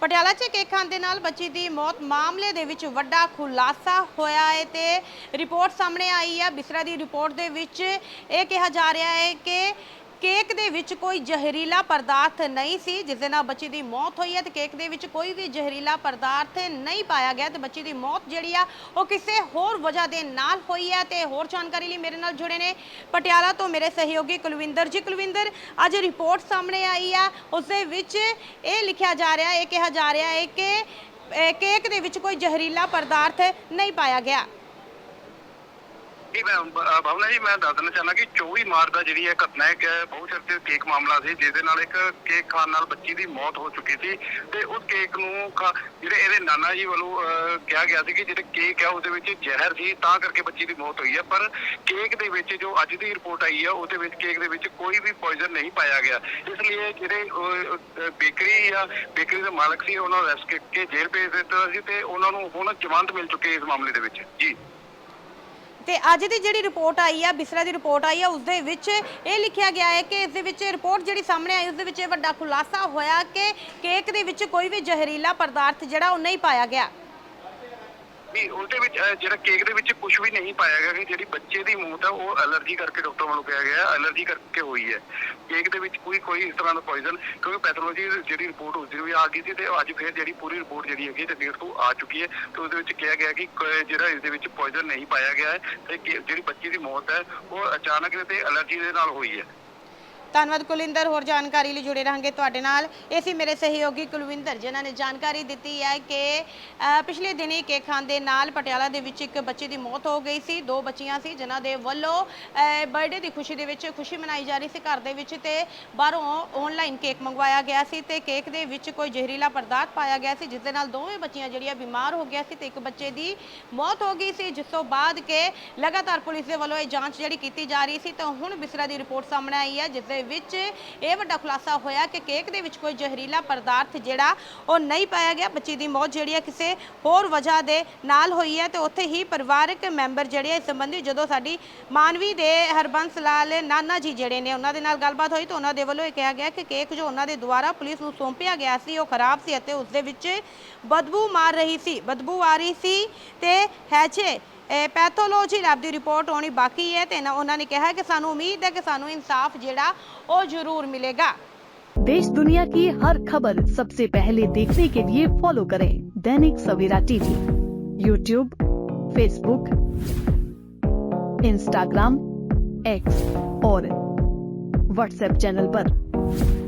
ਪਟਿਆਲਾ 'ਚ ਕੇਕ ਖਾਣ ਦੇ ਨਾਲ ਬੱਚੀ ਦੀ ਮੌਤ ਮਾਮਲੇ ਦੇ ਵਿੱਚ ਵੱਡਾ ਖੁਲਾਸਾ ਹੋਇਆ ਹੈ ਤੇ ਰਿਪੋਰਟ ਸਾਹਮਣੇ ਆਈ ਹੈ। ਬਿਸਰਾ ਦੀ ਰਿਪੋਰਟ ਦੇ ਵਿੱਚ ਇਹ ਕਿਹਾ ਜਾ ਰਿਹਾ ਹੈ ਕਿ ਕੇਕ ਦੇ ਵਿੱਚ ਕੋਈ ਜ਼ਹਿਰੀਲਾ ਪਦਾਰਥ ਨਹੀਂ ਸੀ, ਜਿਸ ਦੇ ਨਾਲ ਬੱਚੀ ਦੀ ਮੌਤ ਹੋਈ ਹੈ ਤੇ ਕੇਕ ਦੇ ਵਿੱਚ ਕੋਈ ਵੀ ਜ਼ਹਿਰੀਲਾ ਪਦਾਰਥ ਨਹੀਂ ਪਾਇਆ ਗਿਆ ਤੇ ਬੱਚੀ ਦੀ ਮੌਤ ਜਿਹੜੀ ਆ, ਉਹ ਕਿਸੇ ਹੋਰ ਵਜ੍ਹਾ ਦੇ ਨਾਲ ਹੋਈ ਹੈ ਤੇ ਹੋਰ ਜਾਣਕਾਰੀ ਲਈ ਮੇਰੇ ਨਾਲ ਜੁੜੇ ਨੇ ਪਟਿਆਲਾ ਤੋਂ ਮੇਰੇ ਸਹਿਯੋਗੀ ਕੁਲਵਿੰਦਰ ਜੀ। ਕੁਲਵਿੰਦਰ, ਅੱਜ ਰਿਪੋਰਟ ਸਾਹਮਣੇ ਆਈ ਆ, ਉਸ ਦੇ ਵਿੱਚ ਇਹ ਲਿਖਿਆ ਜਾ ਰਿਹਾ, ਇਹ ਕਿਹਾ ਜਾ ਰਿਹਾ ਹੈ ਕਿ ਕੇਕ ਦੇ ਵਿੱਚ ਕੋਈ ਜ਼ਹਿਰੀਲਾ ਪਦਾਰਥ ਨਹੀਂ ਪਾਇਆ ਗਿਆ। ਜੀ ਮੈਂ ਬ- ਭਾਵਨਾ ਜੀ ਮੈਂ ਦੱਸ ਦੇਣਾ ਚਾਹੁੰਦਾ ਕਿ 24 ਮਾਰਚ ਦਾ ਜਿਹੜੀ ਇਹ ਘਟਨਾ ਹੈ ਕਿ ਬਹੁਤ ਚਰਚਿਤ ਕੇਕ ਮਾਮਲਾ ਸੀ ਜਿਸ ਦੇ ਨਾਲ ਇੱਕ ਕੇਕ ਖਾਣ ਨਾਲ ਬੱਚੀ ਦੀ ਮੌਤ ਹੋ ਚੁੱਕੀ ਸੀ ਤੇ ਉਸ ਕੇਕ ਨੂੰ ਖਾ- ਜਿਹੜੇ ਇਹਦੇ ਨਾਨਾ ਜੀ ਵੱਲੋਂ ਅਹ, ਕਿਹਾ ਗਿਆ ਸੀ ਕਿ ਜਿਹੜੇ ਕੇਕ ਹੈ ਉਹਦੇ ਵਿੱਚ ਜ਼ਹਿਰ ਸੀ ਤਾਂ ਕਰਕੇ ਬੱਚੀ ਦੀ ਮੌਤ ਹੋਈ ਹੈ ਪਰ ਕੇਕ ਦੇ ਵਿੱਚ ਜੋ ਅੱਜ ਦੀ ਰਿਪੋਰਟ ਆਈ ਹੈ ਉਹਦੇ ਵਿੱਚ ਕੇਕ ਦੇ ਵਿੱਚ ਕੋਈ ਵੀ ਪੋਇਜ਼ਨ ਨਹੀਂ ਪਾਇਆ ਗਿਆ। ਇਸ ਲਈ ਜਿਹੜੇ ਬੇਕਰੀ ਜਾਂ ਬੇਕਰੀ ਦੇ ਮਾਲਕ ਸੀ ਉਹਨਾਂ ਨੂੰ ਅਰੈਸਟ ਕਰਕੇ ਜੇਲ੍ਹ ਭੇਜ ਦਿੱਤਾ ਸੀ ਤੇ ਉਹਨਾਂ ਨੂੰ ਹੁਣ ਜ਼ਮਾਨਤ ਮਿਲ ਚੁੱਕੀ ਹੈ ਇਸ ਮਾਮਲੇ ਦੇ ਵਿੱਚ। ਜੀ। ਤੇ ਅੱਜ ਦੀ ਜਿਹੜੀ ਰਿਪੋਰਟ ਆਈ ਆ, ਬਿਸਰਾ ਦੀ ਰਿਪੋਰਟ ਆਈ ਆ ਉਸ ਦੇ ਵਿੱਚ ਇਹ ਲਿਖਿਆ ਗਿਆ ਹੈ ਕਿ ਇਸ ਦੇ ਵਿੱਚ ਰਿਪੋਰਟ ਜਿਹੜੀ ਸਾਹਮਣੇ ਆਈ ਉਸ ਦੇ ਵਿੱਚ ਇਹ ਵੱਡਾ ਖੁਲਾਸਾ ਹੋਇਆ ਕਿ ਕੇਕ ਦੇ ਵਿੱਚ ਕੋਈ ਵੀ ਜ਼ਹਿਰੀਲਾ ਪਦਾਰਥ ਜਿਹੜਾ ਉਹ ਨਹੀਂ ਪਾਇਆ ਗਿਆ। ਨਹੀਂ ਉਹਦੇ ਵਿੱਚ ਅਹ, ਜਿਹੜਾ ਕੇਕ ਦੇ ਵਿੱਚ ਕੁਝ ਵੀ ਨਹੀਂ ਪਾਇਆ ਗਿਆ ਕਿ ਜਿਹੜੀ ਬੱਚੇ ਦੀ ਮੌਤ ਹੈ ਉਹ ਐਲਰਜੀ ਕਰਕੇ ਡਾਕਟਰ ਵੱਲੋਂ ਕਿਹਾ ਗਿਆ ਹੈ ਐਲਰਜੀ ਕਰਕੇ ਹੋਈ ਹੈ। ਕੇਕ ਦੇ ਵਿੱਚ ਕੋਈ ਕੋਈ ਇਸ ਤਰ੍ਹਾਂ ਦਾ ਪੋਇਜ਼ਨ ਕਿਉਂਕਿ ਪੈਥੋਲੋਜੀ ਜਿਹੜੀ ਰਿਪੋਰਟ ਉਸ ਦਿਨ ਵੀ ਆ ਗਈ ਸੀ ਤੇ ਅੱਜ ਫਿਰ ਜਿਹੜੀ ਪੂਰੀ ਰਿਪੋਰਟ ਜਿਹੜੀ ਹੈਗੀ ਤੇ ਡੇਟ ਤੋਂ ਆ ਚੁੱਕੀ ਹੈ। ਤੇ ਉਹਦੇ ਵਿੱਚ ਕਿਹਾ ਗਿਆ ਕਿ ਕ- ਜਿਹੜਾ ਇਸ ਦੇ ਵਿੱਚ ਪੋਇਜ਼ਨ ਨਹੀਂ ਪਾਇਆ ਗਿਆ ਹੈ ਤੇ ਕਿ- ਜਿਹੜੀ ਬੱਚੀ ਦੀ ਮੌਤ ਹੈ ਉਹ ਅਚਾਨਕ ਤੇ ਐਲਰਜੀ ਦੇ ਨਾਲ ਹੋਈ ਹੈ। ਧੰਨਵਾਦ ਕੁਲਿੰਦਰ ਹੋਰ ਜਾਣਕਾਰੀ ਲਈ ਜੁੜੇ ਰਹਾਂਗੇ ਤੁਹਾਡੇ ਨਾਲ। ਇਹ ਸੀ ਮੇਰੇ ਸਹਿਯੋਗੀ ਕੁਲਵਿੰਦਰ ਜਿਨ੍ਹਾਂ ਨੇ ਜਾਣਕਾਰੀ ਦਿੱਤੀ ਹੈ ਕਿ ਅ, ਪਿਛਲੇ ਦਿਨੀ ਕੇਕ ਖਾਣ ਦੇ ਨਾਲ ਪਟਿਆਲਾ ਦੇ ਵਿੱਚ ਇੱਕ ਬੱਚੇ ਦੀ ਮੌਤ ਹੋ ਗਈ ਸੀ। ਦੋ ਬੱਚੀਆਂ ਸੀ ਜਿਨ੍ਹਾਂ ਦੇ ਵੱਲੋਂ ਬਰਥਡੇ ਦੀ ਖੁਸ਼ੀ ਦੇ ਵਿੱਚ ਖੁਸ਼ੀ ਮਨਾਈ ਜਾ ਰਹੀ ਸੀ ਘਰ ਦੇ ਵਿੱਚ ਤੇ ਬਾਹਰੋਂ ਆਨਲਾਈਨ ਕੇਕ ਮੰਗਵਾਇਆ ਗਿਆ ਸੀ ਤੇ ਕੇਕ ਦੇ ਵਿੱਚ ਕੋਈ ਜ਼ਹਿਰੀਲਾ ਪਦਾਰਥ ਪਾਇਆ ਗਿਆ ਸੀ ਜਿਸ ਦੇ ਨਾਲ ਦੋਵੇਂ ਬੱਚੀਆਂ ਜਿਹੜੀਆਂ ਬਿਮਾਰ ਹੋ ਗਿਆ ਸੀ ਤੇ ਇੱਕ ਬੱਚੇ ਦੀ ਮੌਤ ਹੋ ਗਈ ਸੀ ਜਿਸ ਤੋਂ ਬਾਅਦ ਕਿ ਲਗਾਤਾਰ ਪੁਲਿਸ ਦੇ ਵੱਲੋਂ ਇਹ ਜਾਂਚ ਜਿਹੜੀ ਕੀਤੀ ਜਾ ਰਹੀ ਸੀ ਤਾਂ ਹੁਣ ਬਿਸਰਾ ਦੀ ਰਿਪੋਰਟ ਸਾਹਮਣੇ ਆਈ ਹੈ ਜਿਸ ਦੇ ਵਿੱਚ ਇਹ ਵੱਡਾ ਖੁਲਾਸਾ ਹੋਇਆ ਕਿ ਕੇਕ ਦੇ ਵਿੱਚ ਕੋਈ ਜ਼ਹਿਰੀਲਾ ਪਦਾਰਥ ਜਿਹੜਾ ਉਹ ਨਹੀਂ ਪਾਇਆ ਗਿਆ। ਬੱਚੀ ਦੀ ਮੌਤ ਜਿਹੜੀ ਹੈ ਕਿਸੇ ਹੋਰ ਵਜ੍ਹਾ ਦੇ ਨਾਲ ਹੋਈ ਹੈ ਤੇ ਉੱਥੇ ਹੀ ਪਰਿਵਾਰਕ ਮੈਂਬਰ ਜਿਹੜੇ ਇਸ ਸੰਬੰਧੀ ਜਦੋਂ ਸਾਡੀ ਮਾਨਵੀ ਦੇ ਹਰਬੰਸ ਲਾਲ, ਨਾਨਾ ਜੀ ਜਿਹੜੇ ਨੇ ਉਹਨਾਂ ਦੇ ਨਾਲ ਗੱਲਬਾਤ ਹੋਈ ਤਾਂ ਉਹਨਾਂ ਦੇ ਵੱਲੋਂ ਇਹ ਕਿਹਾ ਗਿਆ ਕਿ ਕੇਕ ਜੋ ਉਹਨਾਂ ਦੇ ਦੁਆਰਾ ਪੁਲਿਸ ਨੂੰ ਸੌਂਪਿਆ ਗਿਆ ਸੀ, ਉਹ ਖਰਾਬ ਸੀ ਅਤੇ ਉਸ ਦੇ ਵਿੱਚ ਬਦਬੂ ਮਾਰ ਰਹੀ ਸੀ, ਬਦਬੂ ਆ ਰਹੀ ਸੀ ਤੇ ਹੈਚੇ ਪੈਥੋਲੋਜੀ ਲੈਬ ਦੀ ਰਿਪੋਰਟ ਆਉਣੀ ਬਾਕੀ ਹੈ ਤੇ ਨਾ- ਉਹਨਾਂ ਨੇ ਕਿਹਾ ਕਿ ਸਾਨੂੰ ਉਮੀਦ ਹੈ ਕਿ ਸਾਨੂੰ ਇਨਸਾਫ ਜਿਹੜਾ ਉਹ ਜ਼ਰੂਰ ਮਿਲੇਗਾ देश दुनिया की हर खबर सबसे पहले देखने के लिए फॉलो करें Dainik Savera TV YouTube Facebook Instagram X और व्हाट्सएप चैनल पर।